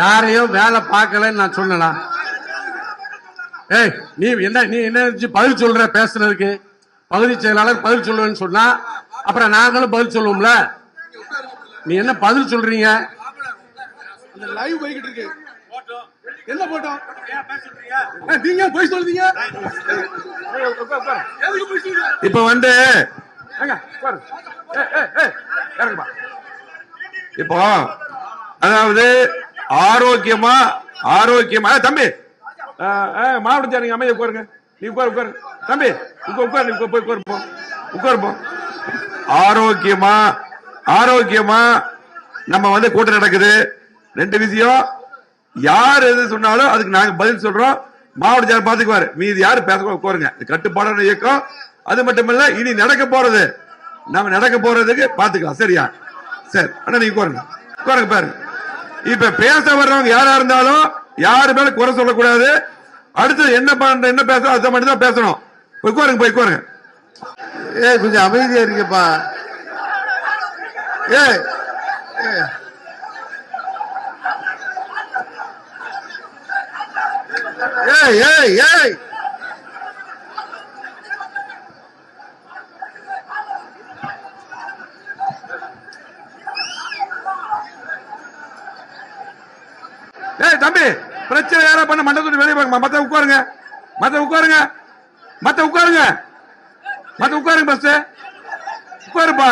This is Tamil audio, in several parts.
யாரையும் வேலை பார்க்கலன்னு நான் சொன்னனா ஏய் நீ என்ன நீ என்ன பதில் சொல்ற பேசுறதுக்கு? பகுதி செயலாளர் பதில் சொல்லுவேன்னு சொன்னா அப்புறம் நாங்களும் பதில் சொல்லுவோம்ல? நீ என்ன பதில் சொல்றீங்க? லைவ் போய்கிட்டு இருக்கு. என்ன போட்டோம்? நீங்க போய் சொல்றீங்க? இப்ப வந்து. இப்போ அதாவது ஆரோக்கியமா ஆரோக்கியமா. தம்பி. ஆ, மாவட்ட நீங்க அமைதி உட்காருங்க. நீ உட்கார் உட்காரு. தம்பி உட்கார் உட்காரு நீ போய் உட்காருப்போம் உட்காருப்போம் ஆரோக்கியமா ஆரோக்கியமா நம்ம வந்து கூட்டம் நடக்குது. ரெண்டு விஷயம் யார் எது சொன்னாலும் அதுக்கு நாங்க பதில் சொல்றோம். மாவட்ட செயலர் பாத்துக்குவாரு. மீதி யாரு பேச உட்காருங்க. கட்டுப்பாடான இயக்கம். அது மட்டும் இல்ல இனி நடக்க போறது. நம்ம நடக்க போறதுக்கு பாத்துக்கலாம். சரியா? சரி. அண்ணா நீங்க உட்காருங்க. உட்காருங்க பாருங்க. இப்ப பேச வர்றவங்க யாரா இருந்தாலும் யாரு மேல குறை சொல்லக்கூடாது. அடுத்து என்ன பண்ற என்ன பேச அதை மட்டும் தான் பேசணும். போய் உட்காருங்க போய் உட்காருங்க. ஏய் கொஞ்சம் அமைதியா இருங்கப்பா. ஏய். ஏய். ஏய் ஏய். தம்பி பிரச்சனை யாரா பண்ண மண்டபத்தை வெளியே போங்க. மத்த உட்காருங்க. மத்த உட்காருங்க. மத்த உட்காருங்க. மத்த உட்காருங்க பஸ் உட்காருப்பா.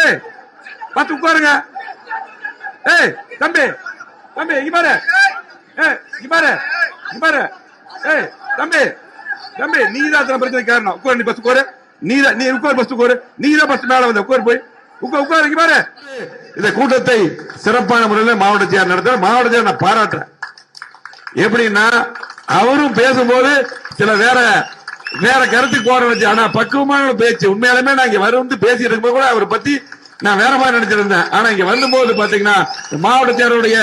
ஏய் மத்த உட்காருங்க. ஏய் தம்பி தம்பி இங்க பாரு. ஏய் இங்க பாரு. இங்க பாரு. ஏய் தம்பி தம்பி நீ தான் பிரச்சனை காரணம். உட்காரு நீ பஸ் உட்காரு. நீ தான் நீ உட்காரு பஸ் உட்காரு. நீ தான் பஸ் மேல வந்த உட்காரு போய். உட்காருங்க பாரு. இந்த கூட்டத்தை சிறப்பான முறையில் மாவட்ட செயலர் நடத்த மாவட்ட செயலர் நான் பாராட்டுறேன். எப்படின்னா அவரும் பேசும்போது சில வேற வேற கருத்துக்கு போற வச்சு ஆனா பக்குவமான பேச்சு. உண்மையாலுமே நான் இங்க வந்து பேசி இருக்கும்போது கூட அவரை பத்தி நான் வேற மாதிரி நினைச்சிருந்தேன். ஆனா இங்க வரும்போது பாத்தீங்கன்னா இந்த மாவட்ட சேருடைய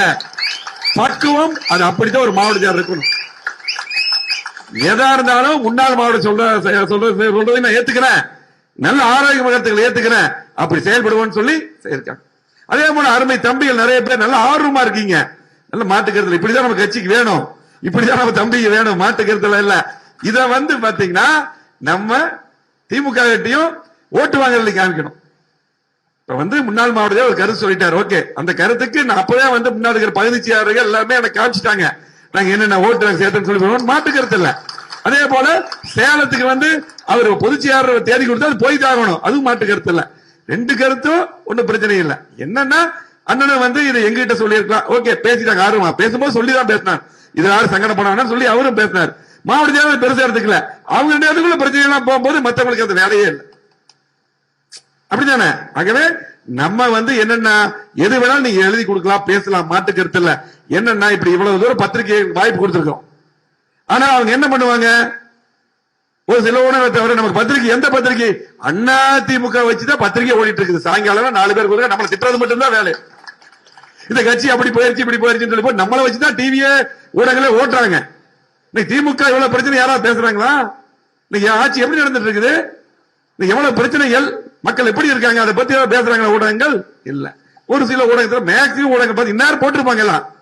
பக்குவம் அது அப்படித்தான் ஒரு மாவட்ட செயலர் இருக்கணும். எதா இருந்தாலும் முன்னாள் மாவட்ட சொல்ற சொல்றது சொல்றதை நான் ஏத்துக்கிறேன். நல்ல ஆரோக்கிய கருத்துக்களை ஏத்துக்கிறேன். அப்படி செயல்படுவோம்னு சொல்லி இருக்காங்க அதே போல அருமை தம்பிகள் நிறைய பேர் நல்லா ஆர்வமா இருக்கீங்க. நல்ல மாட்டு இப்படிதான் நம்ம கட்சிக்கு வேணும். இப்படிதான் நம்ம தம்பிக்கு வேணும். மாட்டு இல்ல. இத வந்து பாத்தீங்கன்னா நம்ம திமுக கிட்டையும் ஓட்டு வாங்கறதுல காமிக்கணும். இப்ப வந்து முன்னாள் மாவட்டத்தில் ஒரு கருத்து சொல்லிட்டாரு. ஓகே அந்த கருத்துக்கு நான் அப்பவே வந்து முன்னாடி இருக்கிற பகுதி செயலாளர்கள் எல்லாமே எனக்கு காமிச்சிட்டாங்க. நாங்க என்னென்ன ஓட்டு நாங்க சேர்த்தோம்னு சொல்லி போடுவோம். மாட்டு இல்ல. அதே போல சேலத்துக்கு வந்து அவர் பொதுச் தேடி கொடுத்தா அது போய் தாகணும். அதுவும் மாட்டு கருத்து ரெண்டு கருத்தும் ஒன்றும் பிரச்சனை இல்லை. என்னன்னா அண்ணன் வந்து இதை எங்கிட்ட சொல்லியிருக்கலாம். ஓகே பேசிட்டாங்க. ஆர்வமா பேசும்போது சொல்லி தான் பேசினார். இது யாரும் சங்கடப்படான்னு சொல்லி அவரும் பேசினார். மாவட்ட தேவை பெருசா எடுத்துக்கல. அவங்க ரெண்டு இடத்துக்குள்ள பிரச்சனை எல்லாம் போகும்போது மத்தவங்களுக்கு அது வேலையே இல்லை. அப்படித்தானே? ஆகவே நம்ம வந்து என்னன்னா எது வேணாலும் நீங்க எழுதி கொடுக்கலாம் பேசலாம் மாட்டு கருத்து இல்ல. என்னன்னா இப்படி இவ்வளவு தூரம் பத்திரிகை வாய்ப்பு கொடுத்துருக்கோம். ஆனா அவங்க என்ன பண்ணுவாங்க? ஒரு சில உணவை தவிர நமக்கு பத்திரிகை எந்த பத்திரிகை? அண்ணா திமுக வச்சுதான் பத்திரிகை ஓடிட்டு இருக்குது சாயங்காலம் நாலு பேர் கூட நம்மளை திட்டுறது மட்டும்தான் வேலை. இந்த கட்சி அப்படி போயிருச்சு இப்படி போயிருச்சுன்னு சொல்லி போட்டு நம்மளை வச்சுதான் டிவியே ஊடகங்களே ஓட்டுறாங்க. இன்னைக்கு திமுக இவ்வளவு பிரச்சனை யாராவது பேசுறாங்களா? இன்னைக்கு ஆட்சி எப்படி நடந்துட்டு இருக்குது இன்னைக்கு எவ்வளவு பிரச்சனைகள்? மக்கள் எப்படி இருக்காங்க? அதை பத்தி ஏதாவது பேசுறாங்களா ஊடகங்கள்? இல்ல. ஒரு சில ஊடகத்துல மேக்சிமம் ஊடகங்கள் பார்த்து இந்நேரம் போட்டிருப்பாங்க எல்லாம்.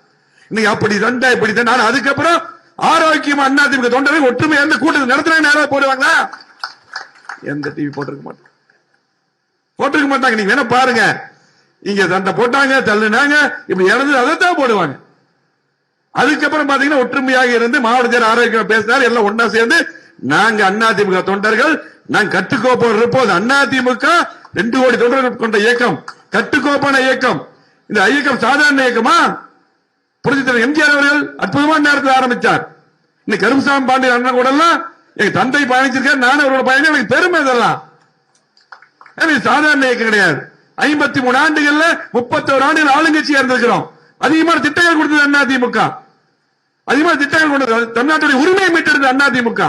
இன்னைக்கு அப்படி தண்டா இப்படி தண்டா. அதுக்கப்புறம் ஆரோக்கியம் அண்ணா திமுக தொண்டர்கள் ஒற்றுமை எந்த கூட்டத்தை நடத்துறாங்க நேரம் போடுவாங்களா? எந்த டிவி போட்டிருக்க மாட்டாங்க போட்டிருக்க மாட்டாங்க. நீங்க வேணா பாருங்க. இங்க சண்டை போட்டாங்க தள்ளுனாங்க இப்படி இறந்து அதைத்தான் போடுவாங்க. அதுக்கப்புறம் பாத்தீங்கன்னா ஒற்றுமையாக இருந்து மாவட்ட செயலர் ஆரோக்கியம் பேசினார். எல்லாம் ஒன்னா சேர்ந்து நாங்க அண்ணா திமுக தொண்டர்கள் நாங்க கட்டுக்கோப்பம் இருப்போம் அண்ணா திமுக ரெண்டு கோடி தொண்டர்கள் கொண்ட இயக்கம். கட்டுக்கோப்பான இயக்கம். இந்த இயக்கம் சாதாரண இயக்கமா? புரட்சித்தலைவர் எம்ஜிஆர் அவர்கள்? அற்புதமான நேரத்தில் ஆரம்பிச்சார். இன்னைக்கு கருமசாமி பாண்டியன் அண்ணன் கூட எல்லாம் எங்க தந்தை பயணிச்சிருக்காரு நானும் அவரோட பயணம் எனக்கு பெருமை இதெல்லாம். சாதாரண இயக்கம் கிடையாது. ஐம்பத்தி மூணு ஆண்டுகள்ல முப்பத்தோரு ஆண்டுகள் ஆளுங்கட்சியா இருந்திருக்கிறோம். அதிகமான திட்டங்கள் கொடுத்தது அண்ணா திமுக. அதிகமான திட்டங்கள் கொடுத்தது தமிழ்நாட்டுடைய உரிமையை மீட்டெடுத்தது அண்ணா திமுக.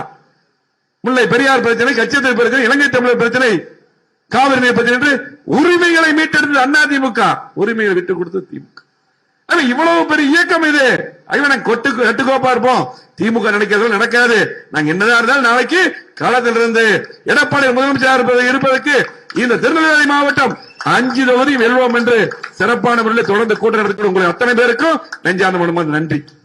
முல்லை பெரியார் பிரச்சனை கச்சத்தை பிரச்சனை இலங்கை தமிழர் பிரச்சனை காவிரி பிரச்சனை என்று உரிமைகளை மீட்டெடுத்தது அண்ணா திமுக. உரிமைகளை விட்டு கொடுத்தது திமுக. இவ்வளவு பெரிய இயக்கம் இது. ஐயோ நாங்க கொட்டு கட்டுக்கோப்பா இருப்போம். திமுக நினைக்கிறது நடக்காது. நாங்க என்னதான் இருந்தாலும் நாளைக்கு களத்தில் இருந்து எடப்பாடி முதலமைச்சர் இருப்பது- இருப்பதற்கு இந்த திருநெல்வேலி மாவட்டம் அஞ்சு தொகுதி வெல்வோம் என்று சிறப்பான முறையில் தொடர்ந்து கூட்டம் நடத்தி உங்களை அத்தனை பேருக்கும் நெஞ்சான மனமார்ந்த நன்றி.